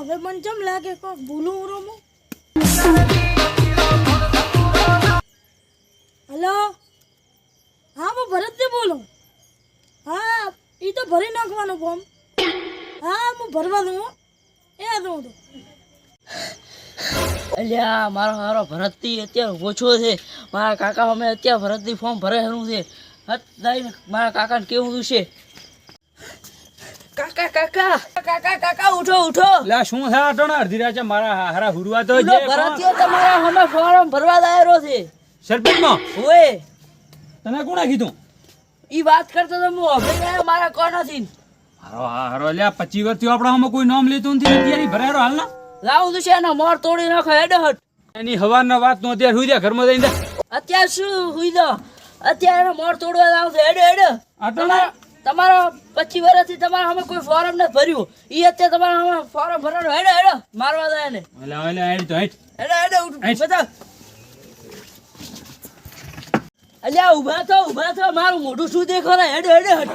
હવે મને ચમ લાગે કે ભૂલું રમો હલો? હા હું ભરતથી બોલું. હા એ તો ભરી નાખવાનું ફોર્મ હા, હું ભરવા દઉં એ દઉં તો. અલ્યા, મારો મારો ભરતથી અત્યારે ઓછો છે. મારા કાકા અમે અત્યારે ભરતથી ફોર્મ ભરેલું છે. હત મારા કાકાને કેવું છે? કાકા કાકા કાકા કાકા ઉઠો ઉઠો. લા શું છે અટણ અડધી રાતે મારા હારા હુરવા તો જે ભરતીયો તમારા અમે ફોર્મ ભરવા દાયરો છે. સરપંચમાં? ઓએ. તને કોણે કીધું? ઈ વાત કરતો તો હું મારા હારો હારો લ્યા પચી વર્ષથી આપણા આમાં કોઈ નામ લેતું નથી અત્યારે ભરાયો હાલ ના. લાવું તું છે એનો મોર તોડી નાખો હેડો હટ એની હવારના વાત નો અત્યારે હુઈ જા ઘરમાં જઈને અત્યારે શું હુઈ દો અત્યારે મોર તોડવા લાવું છે હેડ હેડ. આટલો તમારા પચીસ વર્ષથી તમારા અમે કોઈ ફોરમ નથી ભર્યું. ઈ અત્યારે તમારા અમે ફોરમ ભરવાનું હેડો હેડો મારવા દે એને. એટલે એટલે હેડ તો હેડ. હેડો હેડો ઉઠ. અલ્યા ઊભા થો ઊભા થો મારું મોઢું શું દેખો ને હેડો હેડો હેલો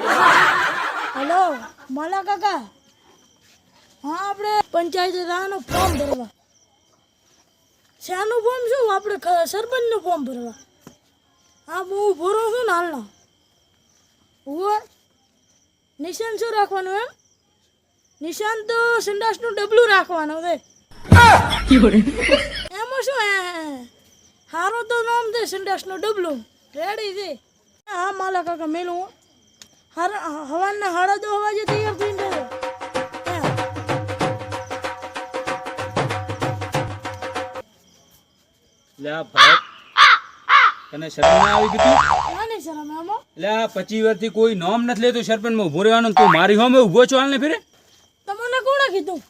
હલો માલા કાકા. હા આપણે પંચાયત રાહનું ફોર્મ ભરવા. શાનું ફોર્મ શું? આપણે સરપંચ સરપંચનું ફોર્મ ભરવા. હા હું ભરો છું ને હાલનો નિશાન શું રાખવાનું એમ? નિશાન તો સંડાસનું ડબલું રાખવાનું છે. એમાં શું હારો તો નામ છે સંડાસનું ડબલું. રેડી છે? હા, માલા કાકા, મેલું હવાના દો હવા વાગે તૈયાર થઈને જજો લે ભરત તને શરમ ના આવી કીધું? એટલે આ એમાં લ્યા પચી વર્ષથી કોઈ નામ નથી લેતું સરપંચમાં ઊભો રહેવાનો તું મારી હોમે ઊભો છો હાલ ને ફેરે? તમને કોણે કીધું?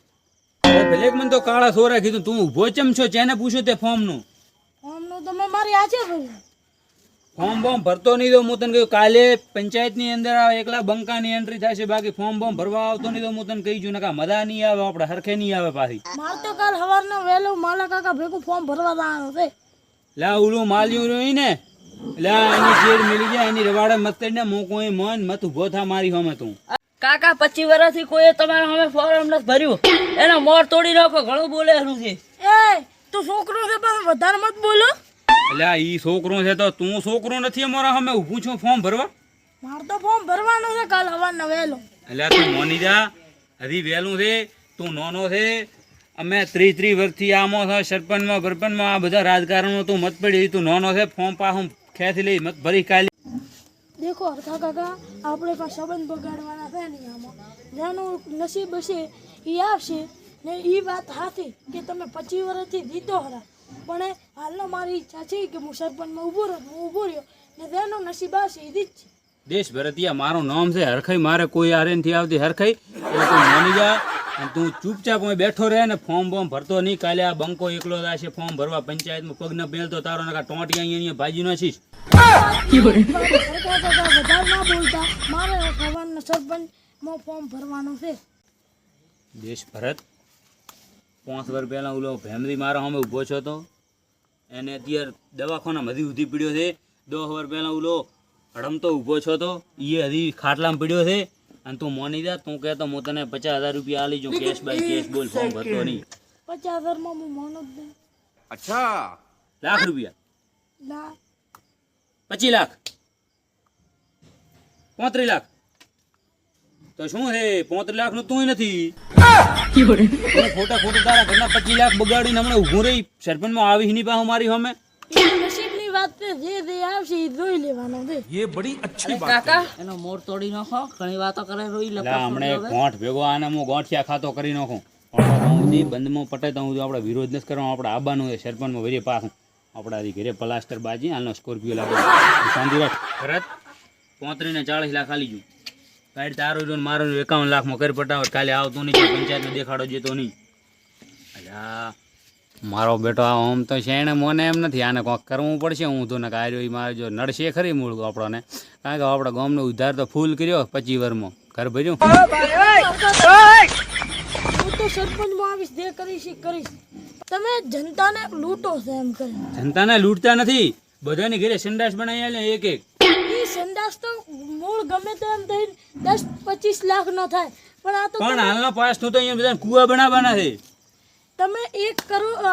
ભલે મને તો કાળા સોરા કીધું તું ઊભો ચમ છો? જેને પૂછ્યું તે ફોર્મનું આમનું તમે મારી ભર્યું. ફોર્મ બોમ ભરતો નહીં તો હું તને કહ્યું કાલે પંચાયતની અંદર આ એકલા બંકાની એન્ટ્રી થશે બાકી ફોર્મ બોમ ભરવા આવતો નહીં તો હું તને કહી છું ને કા મજા નહીં આવે આપણે હરખે નહીં આવે પાછી. મારે તો કાલ સવારનો વહેલું માલા કાકા ભેગું ફોર્મ ભરવા જવાનું છે. લા ઓલું માલ્યું રહ્યું ને. લા એની શેર મિલી જાય એની રવાડે મત કરીને હું કોઈ મન મત ઊભો થા મારી હોમે તું. કાકા પચીસ વર્ષથી કોઈ તમારા હવે ફોર્મ નથી ભર્યું. એનો મોર તોડી નાખો ઘણું બોલેલું છે. એ તું છોકરો છે પણ વધારે મત બોલો. એટલે આ ઈ છોકરો છે તો તું છોકરો નથી અમારા અમે ઊભું છું ફોર્મ ભરવા? મારે તો ફોર્મ ભરવાનું છે કાલ હવા નવેલો એટલે તું મોની જા. હજી વહેલું છે તું નોનો છે અમે ત્રીસ ત્રીસ વર્ષથી આમાં છે સરપંચમાં બરપંચમાં આ બધા રાજકારણમાં તું મત પડી તું નાનો છે ફોર્મ પાછું ખેંચી લઈ મત ભરી કાલી દેખો અર્થા કાકા આપણે કાંઈ સંબંધ બગાડવાના છે નહીં આમાં. જેનું નસીબ હશે એ આવશે ને એ વાત હાથી કે તમે પચીસ વર્ષથી જીતો હરા પણ હાલનો મારી ઈચ્છા છે કે હું સરપંચમાં ઊભો રહ્યો હું ઊભો રહ્યો ને જેનું નસીબ આવશે એ જ છે. દેશ ભરતિયા મારું નામ છે હરખાઈ મારે કોઈ આરે નથી આવતી હરખાઈ એટલે તું માની જા. અને તું ચૂપચાપ અહીં બેઠો રહે ને ફોર્મ બોર્મ ભરતો નહીં. કાલે આ બંકો એકલો છે ફોર્મ ભરવા. પંચાયતમાં પગ ન પહેલતો તારો નકા ટોંટિયા અહીંયા અહીંયા ભાજી નાખીશ. દેશ ભરત પાંચ વર્ષ પહેલાં ઓલો ફેમિલી મારા સામે ઊભો છો તો? એને અત્યારે દવાખાના હજી ઉધી પીડ્યો છે. દસ વર્ષ પહેલાં ઓલો હડમતો ઊભો છો તો? એ હજી ખાટલામાં પીડ્યો છે. અને તું મોની જા તું કહેતો હું તને પચાસ હજાર રૂપિયા આલી જાઉં કેશ બાય કેશ બોલ ફોર્મ ભરતો નહીં. પચાસ હજારમાં હું મોનો જ નહીં. લાખ રૂપિયા. લાખ. પચીસ લાખ. પોત્રીસ લાખ. તો શું હે? પોત્રીસ લાખનું તું નથી. ફોટા ખોટા ખોટા તારા ઘરના પચીસ લાખ બગાડીને હમણાં ઉભું રહી સરપંચમાં આવી નહીં પાછું મારી સામે. એ નસીબની વાત છે જે જે આવશે એ જોઈ લેવાનું છે. અરે કાકા એનો મોર તોડી નાખો. ઘણી વાતો કરે રોઈ લા હમણે ગોઠ ભેગો આને હું ગોઠિયા ખાતો કરી નાખું. પણ બંધમાં પટે તો હું આપણે વિરોધ નથી કરવાનો. આપણે આબાનું છે સરપંચમાં વરીએ પાછું. આપણા ઘરે પ્લાસ્ટર બાજી હાલનો સ્કોર્પિયો લાગે. શાંતિ રાખ. ભરત? પોત્રીસ ને ચાળીસ લાખ આલી જુ ગાડી તારો ને મારો એકાવન લાખમાં કરી પટાવટ કાલે આવતો નહીં પંચાયત દેખાડો જતો નહીં. અલ્યા મારો બેટો આ આમ તો છે એને મને એમ નથી આને કોક કરવું પડશે. હું તો ને એ મારે જો નડશે ખરી મૂળ આપણને. કારણ કે આપણા ગામનો ઉદ્ધાર તો ફૂલ કર્યો પચી વરમો ઘર ભર્યું. તો સરપંચમાં આવીશ જે કરીશ એ કરીશ. તમે જનતાને લૂંટો છો એમ કરે જનતાને લૂંટતા નથી. બધાની ઘરે સંડાસ બનાવી આલે એક એક. એ સંડાસ તો મૂળ ગમે તેમ થઈને દસ પચીસ લાખ નો થાય. પણ આ તો પણ હાલનો પાસનું તો અહીંયા બધા કુવા બનાવવાના છે. તમે એક કરોડ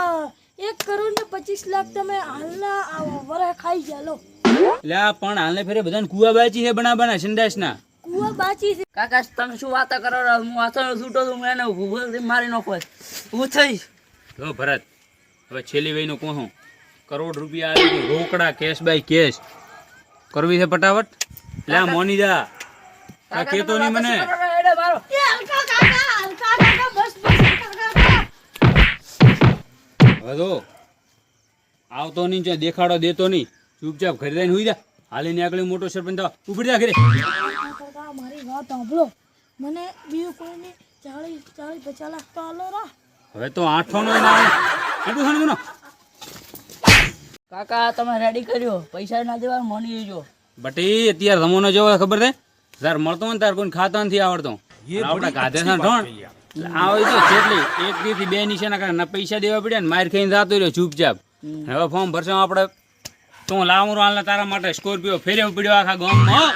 એક કરોડ ને પચીસ લાખ તમે હાલના વરે ખાઈ ગયા લો. એટલે પણ હાલને ફેરે બધાને કુવા બાચી છે બનાવવાના સંડાસના કુવા બાચી છે. કાકા તમે શું વાત કરો હું વાતો છૂટો છું હું એને ઊભો મારી નાખો હું થઈશ. જો ભરત હવે છેલ્લી વયનું કહું છું કરોડ રૂપિયા આવી રોકડા કેશ બાય કેશ. કરવી છે ફટાફટ? લે મોની જા આ કેતો નહીં મને. હવે આવતો નહીં જો દેખાડો દેતો નહીં. ચૂપચાપ ઘરે જઈને હુઈ જા. હાલીને આગળ મોટો સરપંચ ઉપડી જા ઘરે. મારી વાત સાંભળો મને બીજું કોઈને ચાળીસ ચાળીસ પચાસ લાખ તો આલો રા. હવે તો આઠો નો ના. આટલું ખાને કાકા તમે રેડી કર્યો? પૈસા ના દેવા મોની લેજો. બટી અત્યારે રમો જેવો ખબર છે? તાર મળતો ને તાર કોઈ ખાતા નથી આવડતો. આપણા ગાધે છે ઢોણ. આવે તો કેટલી એક દી થી બે નિશાના કરે ના પૈસા દેવા પડ્યા ને માર ખાઈને જતો રહ્યો ચૂપચાપ. હવે ફોર્મ ભરશો આપણે. તું લાવું હાલ તારા માટે સ્કોર્પિયો ફેરવ પડ્યો આખા ગામમાં.